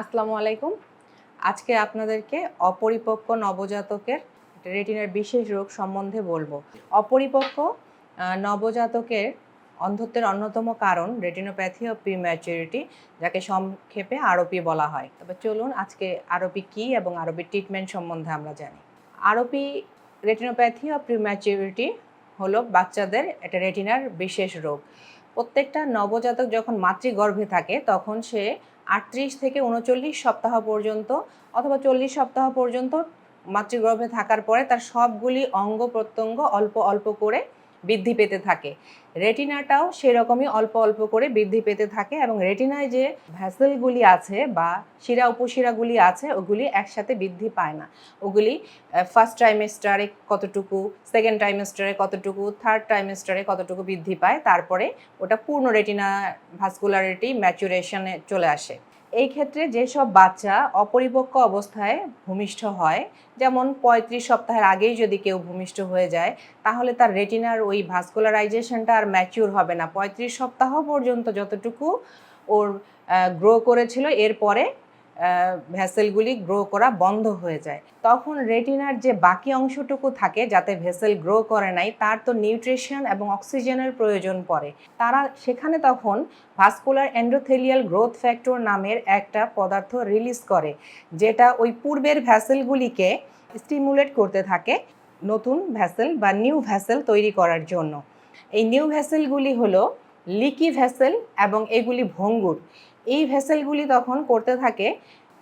আসসালামু আলাইকুম। আজকে আপনাদেরকে অপরিপক্ক নবজাতকের রেটিনার বিশেষ রোগ সম্বন্ধে বলব। অপরিপক্ক নবজাতকের অন্ধত্বের অন্যতম কারণ রেটিনোপ্যাথি ও প্রিম্যাচুরিটি যাকে সংক্ষেপে আরোপি বলা হয়। তবে চলুন আজকে আরোপি কী এবং আরোপি ট্রিটমেন্ট সম্বন্ধে আমরা জানি। আরোপি রেটিনোপ্যাথি ও প্রিম্যাচুরিটি হলো বাচ্চাদের এটা রেটিনার বিশেষ রোগ। প্রত্যেকটা নবজাতক যখন মাতৃগর্ভে থাকে, তখন সে আটত্রিশ থেকে উনচল্লিশ সপ্তাহ পর্যন্ত অথবা চল্লিশ সপ্তাহ পর্যন্ত মাতৃগর্ভে থাকার পরে তার সবগুলি অঙ্গ প্রত্যঙ্গ অল্প অল্প করে বৃদ্ধি পেতে থাকে। রেটিনাটাও সেরকমই অল্প অল্প করে বৃদ্ধি পেতে থাকে এবং রেটিনায় যে ভ্যাসেলগুলি আছে বা শিরা উপশিরাগুলি আছে, ওগুলি একসাথে বৃদ্ধি পায় না। ওগুলি ফার্স্ট ট্রাইমেস্টারে কতটুকু সেকেন্ড ট্রাইমেস্টারে কতটুকু থার্ড ট্রাইমেস্টারে কতটুকু বৃদ্ধি পায়, তারপরে ওটা পূর্ণ রেটিনা ভাস্কুলারিটি ম্যাচুরেশনে চলে আসে। এই ক্ষেত্রে যেসব বাচ্চা অপরিপক্ক অবস্থায় ভূমিষ্ঠ হয়, যেমন পঁয়ত্রিশ সপ্তাহের আগেই যদি কেউ ভূমিষ্ঠ হয়ে যায়, তাহলে তার রেটিনার ওই ভাস্কুলারাইজেশনটা আর ম্যাচিউর হবে না। পঁয়ত্রিশ সপ্তাহ পর্যন্ত যতটুকু ওর গ্রো করেছিল, এরপরে ভেসেলগুলি গ্রো করা বন্ধ হয়ে যায়। তখন রেটিনার যে বাকি অংশটুকু থাকে যাতে ভেসেল গ্রো করে নাই, তার তো নিউট্রিশন এবং অক্সিজেনের প্রয়োজন পড়ে। তারা সেখানে তখন ভাস্কুলার এন্ডোথেলিয়াল গ্রোথ ফ্যাক্টর নামের একটা পদার্থ রিলিজ করে, যেটা ওই পূর্বের ভ্যাসেলগুলিকে স্টিমুলেট করতে থাকে নতুন ভ্যাসেল বা নিউ ভ্যাসেল তৈরি করার জন্য। এই নিউ ভ্যাসেলগুলি হলো লিকি ভ্যাসেল এবং এগুলি ভঙ্গুর। এই ভেসেলগুলি তখন করতে থাকে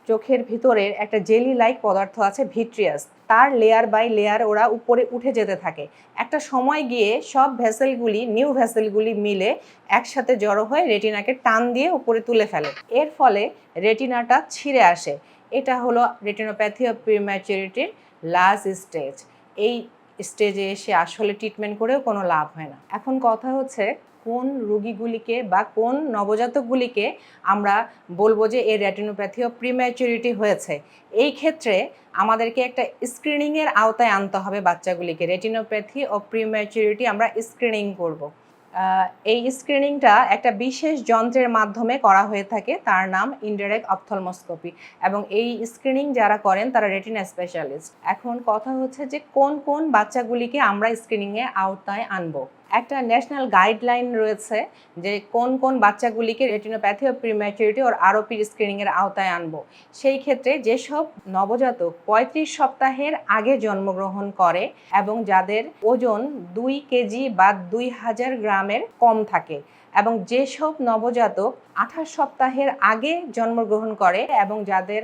চোখের ভিতরের একটা জেলি লাইক পদার্থ আছে ভিট্রিয়াস। তার লেয়ার বাই লেয়ার ওরা উপরে উঠে যেতে থাকে। একটা সময় গিয়ে সব ভেসেলগুলি নিউ ভেসেলগুলি মিলে একসাথে জড়ো হয়ে রেটিনাকে টান দিয়ে উপরে তুলে ফেলে। এর ফলে রেটিনাটা ছিঁড়ে আসে। এটা হলো রেটিনোপ্যাথি অফ প্রিম্যাচুরিটির লাস্ট স্টেজ এই স্টেজে এসে আসলে ট্রিটমেন্ট করেও কোনো লাভ হয় না। এখন কথা হচ্ছে কোন রোগীগুলিকে বা কোন নবজাতকগুলিকে আমরা বলব যে এই রেটিনোপ্যাথি ও প্রিম্যাচুরিটি হয়েছে। এই ক্ষেত্রে আমাদেরকে একটা স্ক্রিনিংয়ের আওতায় আনতে হবে বাচ্চাগুলিকে। রেটিনোপ্যাথি ও প্রিম্যাচুরিটি আমরা স্ক্রিনিং করব। এই স্ক্রিনিংটা একটা বিশেষ যন্ত্রের মাধ্যমে করা হয়ে থাকে। তার নাম ইনডাইরেক্ট অপথলমোস্কোপি এবং এই স্ক্রিনিং যারা করেন তারা রেটিনা স্পেশালিস্ট এখন কথা হচ্ছে যে কোন কোন বাচ্চাগুলিকে আমরা স্ক্রিনিংয়ে আওতায় আনব। একটা ন্যাশনাল গাইডলাইন রয়েছে যে কোন কোন বাচ্চাগুলিকে রেটিনোপ্যাথি ও প্রিম্যাচুরিটি ওর আরোপির স্ক্রিনিংয়ের আওতায় আনব। সেই ক্ষেত্রে যেসব নবজাতক পঁয়ত্রিশ সপ্তাহের আগে জন্মগ্রহণ করে এবং যাদের ওজন দুই কেজি বা দুই হাজার গ্রামের কম থাকে এবং যেসব নবজাতক আঠাশ সপ্তাহের আগে জন্মগ্রহণ করে এবং যাদের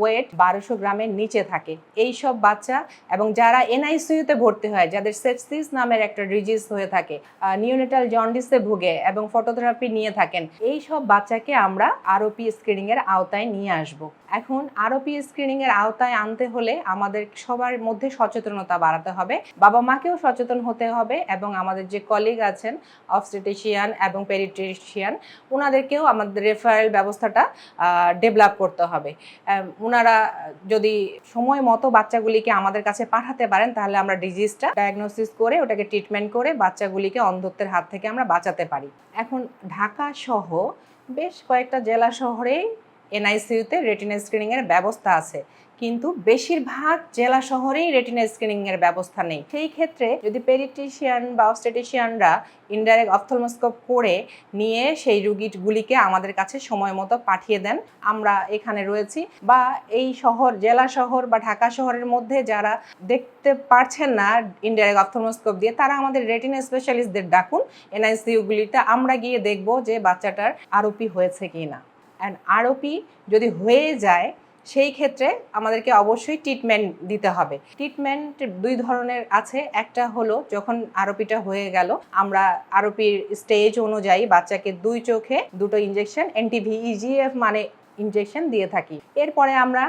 ওয়েট বারোশো গ্রামের নিচে থাকে এই সব বাচ্চা এবং যারা এনআইসিইউতে ভর্তি হয়, যাদের সেপসিস নামের একটা ডিজিজ হয়ে থাকে নিউনেটাল জন্ডিসে ভুগে এবং ফটোথেরাপি নিয়ে থাকেন এই সব বাচ্চাকে আমরা আরোপি স্ক্রিনিং এর আওতায় নিয়ে আসব। এখন আরোপি স্ক্রিনিং এর আওতায় আনতে হলে আমাদের সবার মধ্যে সচেতনতা বাড়াতে হবে, বাবা মাকেও সচেতন হতে হবে এবং আমাদের যে কলিগ আছেন অবস্টেটিশিয়ান এবং পেরিট্রিশিয়ান ওনাদেরকেও আমাদের রেফারেল ব্যবস্থাটা ডেভেলপ করতে হবে। ওনারা যদি সময় মতো বাচ্চাগুলিকে আমাদের কাছে পাঠাতে পারেন, তাহলে আমরা ডিজিজটা ডায়াগনোসিস করে, ওটাকে ট্রিটমেন্ট করে বাচ্চাগুলিকে অন্ধত্বের হাত থেকে আমরা বাঁচাতে পারি। এখন ঢাকা সহ বেশ কয়েকটা জেলা শহরেই এনআইসিউতে রেটিনা স্ক্রিনিংয়ের ব্যবস্থা আছে। কিন্তু বেশিরভাগ জেলা শহরেই রেটিনা স্ক্রিনিংয়ের ব্যবস্থা নেই। সেই ক্ষেত্রে যদি পেরিটিশিয়ান বা অস্টেটিশিয়ানরা ইনডাইরেক্ট অপথলমোস্কোপ করে নিয়ে সেই রুগীগুলিকে আমাদের কাছে সময় মতো পাঠিয়ে দেন, আমরা এখানে রয়েছি। বা এই শহর, জেলা শহর বা ঢাকা শহরের মধ্যে যারা দেখতে পারছেন না ইনডাইরেক্ট অপথলমোস্কোপ দিয়ে, তারা আমাদের রেটিনা স্পেশালিস্টদের ডাকুন। এনআইসিইউগুলিতে আমরা গিয়ে দেখব যে বাচ্চাটার আরোপি হয়েছে কি না অ্যান্ড আরওপি যদি হয়ে যায় সেই ক্ষেত্রে আমাদেরকে অবশ্যই ট্রিটমেন্ট দিতে হবে। ট্রিটমেন্ট দুই ধরনের আছে। একটা হলো যখন আরোপিটা হয়ে গেল, আমরা আরোপির স্টেজ অনুযায়ী বাচ্চাকে দুই চোখে দুটো ইঞ্জেকশন এনটিভিইজিএফ মানে ইনজেকশন দিয়ে থাকি। এরপরে আমরা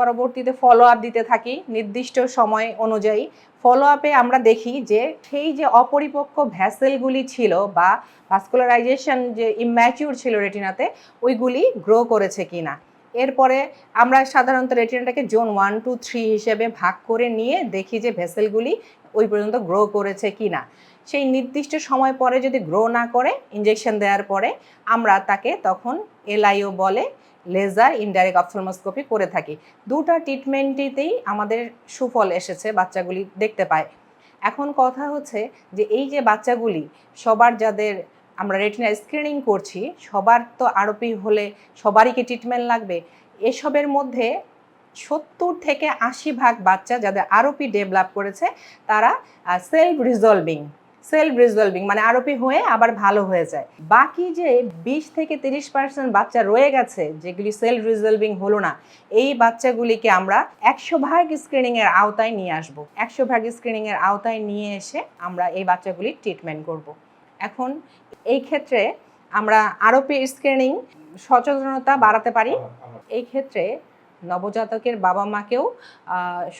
পরবর্তীতে ফলো আপ দিতে থাকি। নির্দিষ্ট সময় অনুযায়ী ফলো আপে আমরা দেখি যে সেই যে অপরিপক্ক ভ্যাসেলগুলি ছিল বা ভাস্কুলারাইজেশন যে ইম্যাচিউর ছিল রেটিনাতে ওইগুলি গ্রো করেছে কিনা। এরপরে আমরা সাধারণত রেটিনাটাকে জোন ওয়ান, টু, থ্রি হিসেবে ভাগ করে নিয়ে দেখি যে ভেসেলগুলি ওই পর্যন্ত গ্রো করেছে কিনা। সেই নির্দিষ্ট সময় পরে যদি গ্রো না করে ইঞ্জেকশন দেওয়ার পরে আমরা তাকে তখন এলআইও বলে লেজার ইনডাইরেক্ট অপথলমোস্কোপি করে থাকি। দুটা ট্রিটমেন্টটিতেই আমাদের সুফল এসেছে বাচ্চাগুলি দেখতে পায়। এখন কথা হচ্ছে যে এই যে বাচ্চাগুলি, সবার যাদের আমরা রেটিনা স্ক্রিনিং করছি, সবার তো আরোপি হলে সবারই কি ট্রিটমেন্ট লাগবে? এসবের মধ্যে সত্তর থেকে আশি ভাগ বাচ্চা যাদের আরোপি ডেভেলপ করেছে, তারা সেলফ রিজলভিং সেলফ রিজলভিং মানে আরোপি হয়ে আবার ভালো হয়ে যায়। বাকি যে বিশ থেকে তিরিশ পার্সেন্ট বাচ্চা রয়ে গেছে, যেগুলি সেলফ রিজলভিং হলো না, এই বাচ্চাগুলিকে আমরা একশো ভাগ স্ক্রিনিংয়ের আওতায় নিয়ে আসব। একশো ভাগ স্ক্রিনিংয়ের আওতায় নিয়ে এসে আমরা এই বাচ্চাগুলির ট্রিটমেন্ট করব। এখন এই ক্ষেত্রে আমরা আরোপি স্ক্রিনিং সচেতনতা বাড়াতে পারি। এই ক্ষেত্রে নবজাতকের বাবা মাকেও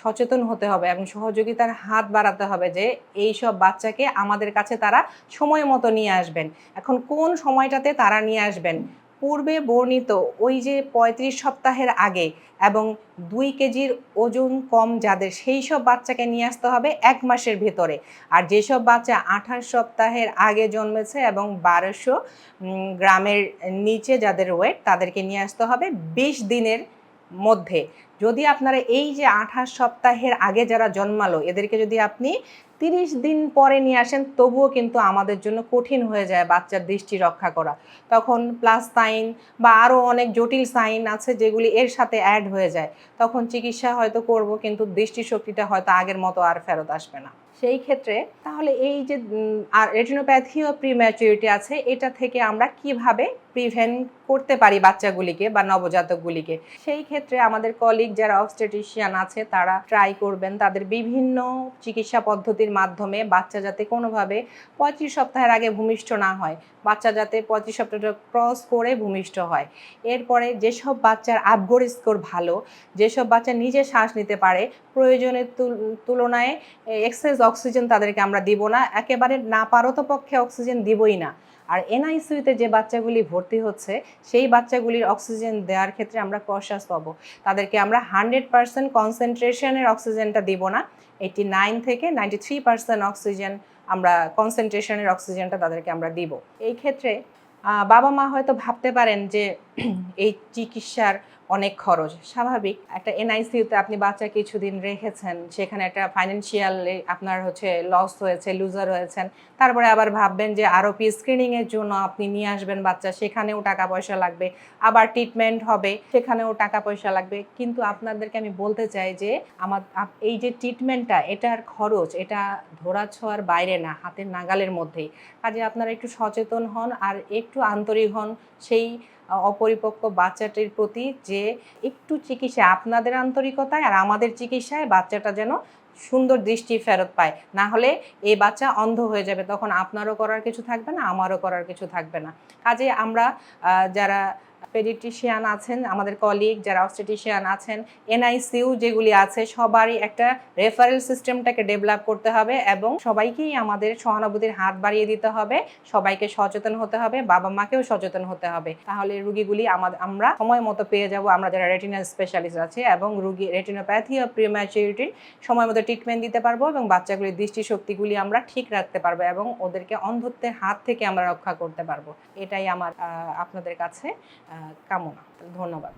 সচেতন হতে হবে এবং সহযোগিতার হাত বাড়াতে হবে যে এই সব বাচ্চাকে আমাদের কাছে তারা সময় মতো নিয়ে আসবেন। এখন কোন সময়টাতে তারা নিয়ে আসবেন? পূর্বে বর্ণিত ওই যে পঁয়ত্রিশ সপ্তাহের আগে এবং দুই কেজির ওজন কম যাদের, সেই সব বাচ্চাকে নিয়ে আসতে হবে এক মাসের ভেতরে। আর যেসব বাচ্চা আঠাশ সপ্তাহের আগে জন্মেছে এবং বারোশো গ্রামের নিচে যাদের ওয়েট, তাদেরকে নিয়ে আসতে হবে বিশ দিনের মধ্যে। যদি আপনারা এই যে আঠাশ সপ্তাহের আগে যারা জন্মালো, এদেরকে যদি আপনি তিরিশ দিন পরে নিয়ে আসেন, তবুও কিন্তু আমাদের জন্য কঠিন হয়ে যায় বাচ্চার দৃষ্টি রক্ষা করা। তখন প্লাস সাইন বা আরও অনেক জটিল সাইন আছে যেগুলি এর সাথে অ্যাড হয়ে যায়। তখন চিকিৎসা হয়তো করব, কিন্তু দৃষ্টিশক্তিটা হয়তো আগের মতো আর ফেরত আসবে না। সেই ক্ষেত্রে তাহলে এই যে আর রেটিনোপ্যাথি ও প্রিম্যাচুরিটি আছে, এটা থেকে আমরা কীভাবে প্রিভেন্ট করতে পারি বাচ্চাগুলিকে বা নবজাতকগুলিকে। সেই ক্ষেত্রে আমাদের কলিগ যারা অবস্টেটিশিয়ান আছে, তারা ট্রাই করবেন তাদের বিভিন্ন চিকিৎসা পদ্ধতির মাধ্যমে বাচ্চা যাতে কোনোভাবে পঁয়ত্রিশ সপ্তাহের আগে ভূমিষ্ঠ না হয়, বাচ্চা যাতে পঁয়ত্রিশ সপ্তাহটা ক্রস করে ভূমিষ্ঠ হয়। এরপরে যেসব বাচ্চার আবগর স্কোর ভালো, যেসব বাচ্চা নিজে শ্বাস নিতে পারে, প্রয়োজনের তুল- তুলনায় এক্সেস অক্সিজেন তাদেরকে আমরা দিব না। একেবারে না পারত পক্ষে অক্সিজেন দিবই না। আর এনআইসিউতে যে বাচ্চাগুলি ভর্তি হচ্ছে, সেই বাচ্চাগুলির অক্সিজেন দেওয়ার ক্ষেত্রে আমরা কশাস পাবো তাদেরকে আমরা হান্ড্রেড পার্সেন্ট কনসেন্ট্রেশনের অক্সিজেনটা দিব না। এইটি নাইন থেকে নাইনটি থ্রি পার্সেন্ট অক্সিজেন আমরা, কনসেন্ট্রেশনের অক্সিজেনটা তাদেরকে আমরা দিব। এই ক্ষেত্রে বাবা মা হয়তো ভাবতে পারেন যে এই চিকিৎসার অনেক খরচ। স্বাভাবিক, একটা এনআইসিউতে আপনি বাচ্চা কিছুদিন রেখেছেন, সেখানে একটা ফাইন্যান্সিয়াল আপনার হচ্ছে লস হয়েছে লুজার হয়েছেন, তারপরে আবার ভাববেন যে আরও পি স্ক্রিনিংয়ের জন্য আপনি নিয়ে আসবেন বাচ্চা, সেখানেও টাকা পয়সা লাগবে, আবার ট্রিটমেন্ট হবে, সেখানেও টাকা পয়সা লাগবে। কিন্তু আপনাদেরকে আমি বলতে চাই যে, আমার এই যে ট্রিটমেন্টটা এটার খরচ, এটা ধরা ছোঁয়ার বাইরে না, হাতের নাগালের মধ্যেই। কাজে আপনারা একটু সচেতন হন আর একটু আন্তরিক হন, সেই অপরিপক্ক বাচ্চাটির প্রতি যে একটু চিকিৎসা, আপনাদের আন্তরিকতায় আর আমাদের চিকিৎসায় বাচ্চাটা যেন সুন্দর দৃষ্টি ফেরত পায়। না হলে এই বাচ্চা অন্ধ হয়ে যাবে। তখন আপনারও করার কিছু থাকবে না, আমারও করার কিছু থাকবে না। কাজে আমরা যারা পেডিট্রিশিয়ান আছেন, আমাদের কলিগ যারা অবস্টেটিশিয়ান আছেন এনআইসিউ যেগুলি আছে, সবারই একটা রেফারেল সিস্টেমটাকে ডেভেলপ করতে হবে এবং সবাইকেই আমাদের সহানুভূতির হাত বাড়িয়ে দিতে হবে, সবাইকে সচেতন হতে হবে, বাবা মাকেও সচেতন হতে হবে। তাহলে রুগীগুলি আমরা সময় মতো পেয়ে যাব, আমরা যারা রেটিনাল স্পেশালিস্ট আছে এবং রুগী রেটিনোপ্যাথি ও প্রিম্যাচুরিটির সময় মতো ট্রিটমেন্ট দিতে পারব এবং বাচ্চাগুলির দৃষ্টিশক্তিগুলি আমরা ঠিক রাখতে পারব এবং ওদেরকে অন্ধত্বের হাত থেকে আমরা রক্ষা করতে পারব। এটাই আমার আপনাদের কাছে কামনা ধন্যবাদ।